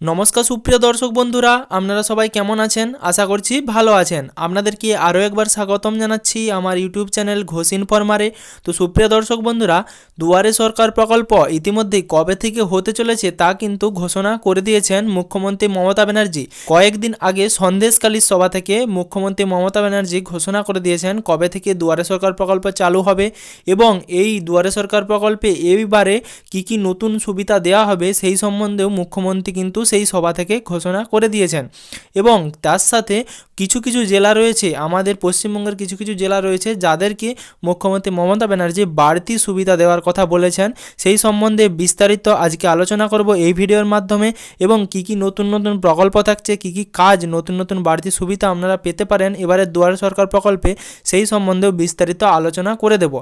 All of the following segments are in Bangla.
নমস্কার সুপ্রিয় দর্শক বন্ধুরা, আপনারা সবাই কেমন আছেন? আশা করছি ভালো আছেন। আপনাদেরকে আরও একবার স্বাগতম জানাচ্ছি আমার ইউটিউব চ্যানেল ঘোষ ইনফরমারে তো সুপ্রিয় দর্শক বন্ধুরা, দুয়ারে সরকার প্রকল্প ইতিমধ্যেই কবে থেকে হতে চলেছে তা কিন্তু ঘোষণা করে দিয়েছেন মুখ্যমন্ত্রী মমতা ব্যানার্জি। কয়েকদিন আগে সন্দেশকালীর সভা থেকে মুখ্যমন্ত্রী মমতা ব্যানার্জি ঘোষণা করে দিয়েছেন কবে থেকে দুয়ারে সরকার প্রকল্প চালু হবে এবং এই দুয়ারে সরকার প্রকল্পে এইবারে কি কি নতুন সুবিধা দেওয়া হবে সেই সম্বন্ধেও মুখ্যমন্ত্রী কিন্তু সেই সভা থেকে ঘোষণা করে দিয়েছেন। এবং তার সাথে কিছু কিছু জেলা রয়েছে, আমাদের পশ্চিমবঙ্গের কিছু কিছু জেলা রয়েছে যাদেরকে মুখ্যমন্ত্রী মমতা ব্যানার্জি বাড়তি সুবিধা দেওয়ার কথা বলেছেন। সেই সম্বন্ধে বিস্তারিত আজকে আলোচনা করব এই ভিডিওর মাধ্যমে এবং কি কি নতুন নতুন প্রকল্প থাকছে, কি কি কাজ নতুন নতুন বাড়তি সুবিধা আপনারা পেতে পারেন এবারে দুয়ার সরকার প্রকল্পে সেই সম্বন্ধেও বিস্তারিত আলোচনা করে দেব।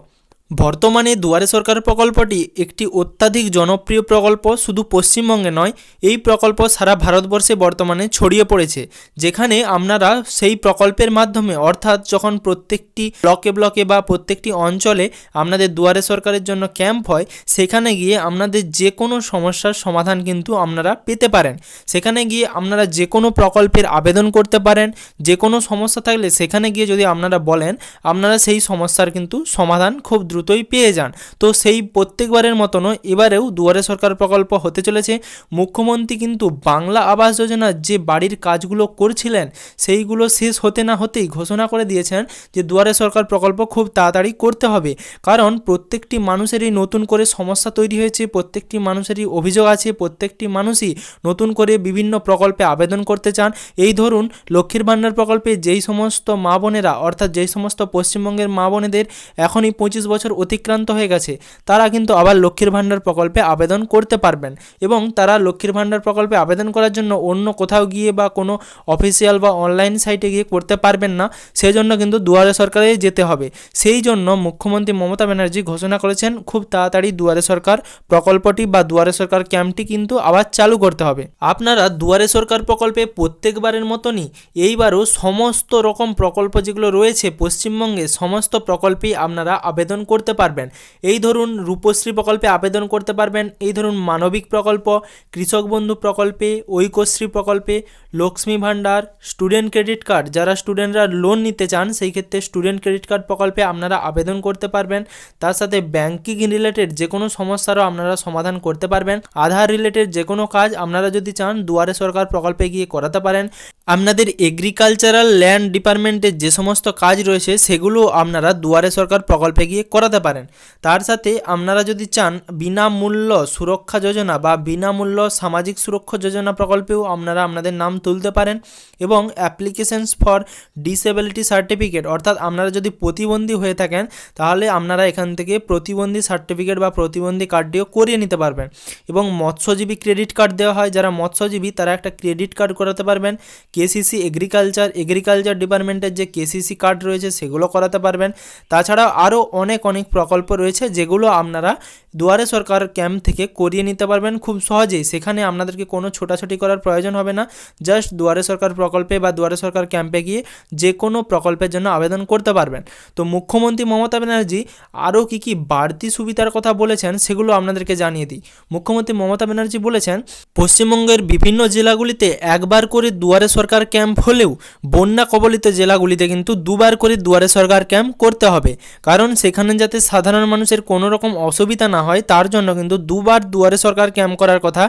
বর্তমানে দুয়ারে সরকার প্রকল্পটি একটি অত্যাধিক জনপ্রিয় প্রকল্প, শুধু পশ্চিমবঙ্গে নয়, এই প্রকল্প সারা ভারতবর্ষে বর্তমানে ছড়িয়ে পড়েছে, যেখানে আপনারা সেই প্রকল্পের মাধ্যমে, অর্থাৎ যখন প্রত্যেকটি ব্লকে ব্লকে বা প্রত্যেকটি অঞ্চলে আপনাদের দুয়ারে সরকারের জন্য ক্যাম্প হয়, সেখানে গিয়ে আপনাদের যে কোনো সমস্যার সমাধান কিন্তু আপনারা পেতে পারেন। সেখানে গিয়ে আপনারা যে কোনো প্রকল্পের আবেদন করতে পারেন যে কোনো সমস্যা থাকলে সেখানে গিয়ে যদি আপনারা বলেন, আপনারা সেই সমস্যার কিন্তু সমাধান খুব দ্রুতই পেয়ে যান। তো সেই প্রত্যেকবারের মতনও এবারেও দুয়ারে সরকার প্রকল্প হতে চলেছে। মুখ্যমন্ত্রী কিন্তু বাংলা আবাস যোজনার যে বাড়ির কাজগুলো করছিলেন, সেইগুলো শেষ হতে না হতেই ঘোষণা করে দিয়েছেন যে দুয়ারে সরকার প্রকল্প খুব তাড়াতাড়ি করতে হবে। কারণ প্রত্যেকটি মানুষেরই নতুন করে সমস্যা তৈরি হয়েছে, প্রত্যেকটি মানুষেরই অভিযোগ আছে, প্রত্যেকটি মানুষই নতুন করে বিভিন্ন প্রকল্পে আবেদন করতে চান। এই ধরুন লক্ষ্মীর ভাণ্ডার প্রকল্পে যেই সমস্ত মা বোনেরা, অর্থাৎ যেই সমস্ত পশ্চিমবঙ্গের মা বোনেদের এখনই পঁচিশ বছর অতিক্রান্ত হয়ে গেছে, তারা কিন্তু আবার লক্ষ্মীর ভাণ্ডার প্রকল্পে আবেদন করতে পারবেন এবং তারা লক্ষ্মীর ভাণ্ডার প্রকল্পে আবেদন করার জন্য অন্য কোথাও গিয়ে বা কোনো অফিসিয়াল বা অনলাইন সাইটে গিয়ে করতে পারবেন না সেই জন্য কিন্তু দুয়ারে সরকারে যেতে হবে। সেই জন্য মুখ্যমন্ত্রী মমতা ব্যানার্জি ঘোষণা করেছেন, খুব তাড়াতাড়ি দুয়ারে সরকার প্রকল্পটি বা দুয়ারে সরকার ক্যাম্পটি কিন্তু আবার চালু করতে হবে। আপনারা দুয়ারে সরকার প্রকল্পে প্রত্যেকবারের মতনই এইবারও সমস্ত রকম প্রকল্প যেগুলো রয়েছে পশ্চিমবঙ্গে, সমস্ত প্রকল্পেই আপনারা আবেদন করতে পারবেন। এই ধরুন রূপশ্রী প্রকল্পে আবেদন করতে পারবেন, এই ধরুন মানবিক প্রকল্প, কৃষক বন্ধু প্রকল্পে, ঐক্যশ্রী প্রকল্পে, Lakshmi Bhandar, student credit card, যারা স্টুডেন্টরা লোন নিতে চান, সেই ক্ষেত্রে স্টুডেন্ট ক্রেডিট কার্ড প্রকল্পে আপনারা আবেদন করতে পারবেন। তার সাথে ব্যাঙ্কিং রিলেটেড যে কোনো সমস্যারও আপনারা সমাধান করতে পারবেন। আধার রিলেটেড যে কোনো কাজ আপনারা যদি চান, দুয়ারে সরকার প্রকল্পে গিয়ে করাতে পারেন। আপনাদের এগ্রিকালচারাল ল্যান্ড ডিপার্টমেন্টের যে সমস্ত কাজ রয়েছে, সেগুলো আপনারা দুয়ারে সরকার প্রকল্পে গিয়ে করাতে পারেন। তার সাথে আপনারা যদি চান, বিনামূল্য সুরক্ষা যোজনা বা বিনামূল্য সামাজিক সুরক্ষা যোজনা প্রকল্পেও আপনারা আপনাদের নাম তুলতে পারেন এবং অ্যাপ্লিকেশনস ফর ডিসেবিলিটি সার্টিফিকেট অর্থাৎ আপনারা যদি প্রতিবন্ধী হয়ে থাকেন, তাহলে আপনারা এখান থেকে প্রতিবন্ধী সার্টিফিকেট বা প্রতিবন্ধী কার্ডটিও করিয়ে নিতে পারবেন। এবং মৎস্যজীবী ক্রেডিট কার্ড দেওয়া হয়, যারা মৎস্যজীবী, তারা একটা ক্রেডিট কার্ড করাতে পারবেন। কেসিসি এগ্রিকালচার এগ্রিকালচার ডিপার্টমেন্টের যে কেসিসি কার্ড রয়েছে সেগুলো করাতে পারবেন। তাছাড়া আরও অনেক অনেক প্রকল্প রয়েছে যেগুলো আপনারা দুয়ারে সরকার ক্যাম্প থেকে করিয়ে নিতে পারবেন খুব সহজেই। সেখানে আপনাদেরকে কোনো ছোটাছুটি করার প্রয়োজন হবে না। জাস্ট দুয়ারে সরকার প্রকল্পে বা দুয়ারে সরকার ক্যাম্পে গিয়ে যে কোনো প্রকল্পের জন্য আবেদন করতে পারবেন। তো মুখ্যমন্ত্রী মমতা ব্যানার্জি আরও কী কী বাড়তি সুবিধার কথা বলেছেন সেগুলো আপনাদেরকে জানিয়ে দিই। মুখ্যমন্ত্রী মমতা ব্যানার্জি বলেছেন, পশ্চিমবঙ্গের বিভিন্ন জেলাগুলিতে একবার করে দুয়ারে সরকার ক্যাম্প হলেও বন্যা কবলিত জেলাগুলিতে কিন্তু দুবার করে দুয়ারে সরকার ক্যাম্প করতে হবে। কারণ সেখানে যাতে সাধারণ মানুষের কোনো রকম অসুবিধা না হয়, তার জন্য কিন্তু দুবার দুয়ারে সরকার ক্যাম্প করার কথা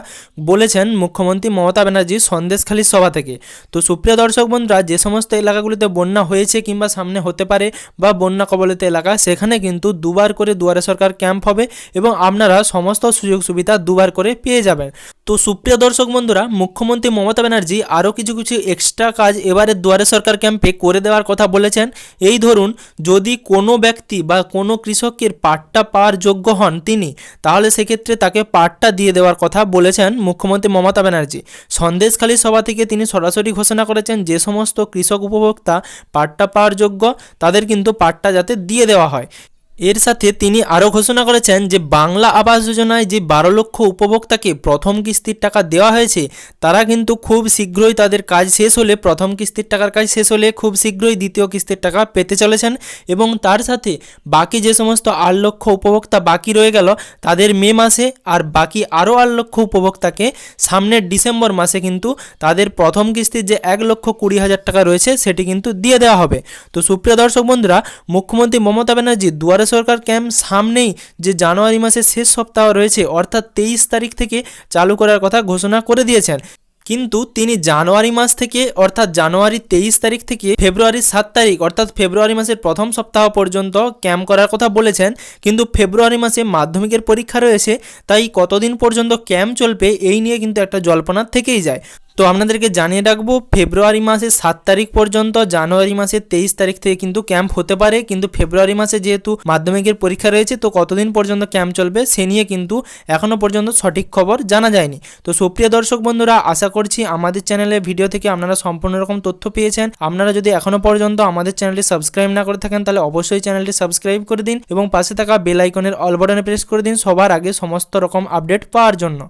বলেছেন মুখ্যমন্ত্রী মমতা ব্যানার্জি সন্দেশখালীর সভা থেকে। তো সুপ্রিয় দর্শক বন্ধুরা, যে সমস্ত এলাকাগুলিতে বন্যা হয়েছে কিংবা সামনে হতে পারে বা বন্যা কবলিত এলাকা, সেখানে কিন্তু দুবার করে দুয়ারে সরকার ক্যাম্প হবে এবং আপনারা সমস্ত সুযোগ সুবিধা দুবার করে পেয়ে যাবেন। তো সুপ্রিয় দর্শক বন্ধুরা, মুখ্যমন্ত্রী মমতা ব্যানার্জি আরও কিছু কিছু এক্সট্রা কাজ এবারে দুয়ারে সরকার ক্যাম্পে করে দেওয়ার কথা বলেছেন। এই ধরুন, যদি কোনো ব্যক্তি বা কোনো কৃষকের পাট্টা পাওয়ার যোগ্য হন তিনি তাহলে সেক্ষেত্রে তাকে পাটটা দিয়ে দেওয়ার কথা বলেছেন মুখ্যমন্ত্রী মমতা ব্যানার্জি। সন্দেশখালী সভা থেকে তিনি সরাসরি ঘোষণা করেছেন যে সমস্ত কৃষক উপভোক্তা পাটটা পাওয়ার যোগ্য, তাদের কিন্তু পাটটা যাতে দিয়ে দেওয়া হয়। এর সাথে তিনি আরও ঘোষণা করেছেন যে বাংলা আবাস যোজনায় যে বারো লক্ষ উপভোক্তাকে প্রথম কিস্তির টাকা দেওয়া হয়েছে, তারা কিন্তু খুব শীঘ্রই তাদের কাজ শেষ হলে, প্রথম কিস্তির টাকার কাজ শেষ হলে খুব শীঘ্রই দ্বিতীয় কিস্তির টাকা পেতে চলেছেন এবং তার সাথে বাকি যে সমস্ত আট লক্ষ উপভোক্তা বাকি রয়ে গেল, তাদের মে মাসে আর বাকি আরও আট লক্ষ উপভোক্তাকে সামনের ডিসেম্বর মাসে কিন্তু তাদের প্রথম কিস্তির যে এক লক্ষ কুড়ি হাজার টাকা রয়েছে, সেটি কিন্তু দিয়ে দেওয়া হবে। তো সুপ্রিয় দর্শক বন্ধুরা, মুখ্যমন্ত্রী মমতা ব্যানার্জি দুয়ারে সরকার ক্যাম্প সামনেই যে জানুয়ারি মাসের শেষ সপ্তাহ রয়েছে, অর্থাৎ তেইশ তারিখ থেকে চালু করার কথা ঘোষণা করে দিয়েছেন। কিন্তু তিনি জানুয়ারি মাস থেকে, অর্থাৎ জানুয়ারি তেইশ তারিখ থেকে ফেব্রুয়ারি সাত তারিখ, অর্থাৎ ফেব্রুয়ারি মাসের প্রথম সপ্তাহ পর্যন্ত ক্যাম্প করার কথা বলেছেন। কিন্তু ফেব্রুয়ারি মাসে মাধ্যমিকের পরীক্ষা রয়েছে, তাই কতদিন পর্যন্ত ক্যাম্প চলবে এই নিয়ে কিন্তু একটা জল্পনা থেকেই যায়। তো আপনাদেরকে জানিয়ে রাখব, ফেব্রুয়ারি মাসের সাত তারিখ পর্যন্ত, জানুয়ারি মাসের তেইশ তারিখ থেকে কিন্তু ক্যাম্প হতে পারে। কিন্তু ফেব্রুয়ারি মাসে যেহেতু মাধ্যমিকের পরীক্ষা রয়েছে, তো কতদিন পর্যন্ত ক্যাম্প চলবে সে নিয়ে কিন্তু এখনও পর্যন্ত সঠিক খবর জানা যায়নি। তো সুপ্রিয় দর্শক বন্ধুরা, আশা করছি আমাদের চ্যানেলে ভিডিও থেকে আপনারা সম্পূর্ণ রকম তথ্য পেয়েছেন। আপনারা যদি এখনও পর্যন্ত আমাদের চ্যানেলটি সাবস্ক্রাইব না করে থাকেন, তাহলে অবশ্যই চ্যানেলটি সাবস্ক্রাইব করে দিন এবং পাশে থাকা বেল আইকনের অল বাটনে প্রেস করে দিন সবার আগে সমস্ত রকম আপডেট পাওয়ার জন্য।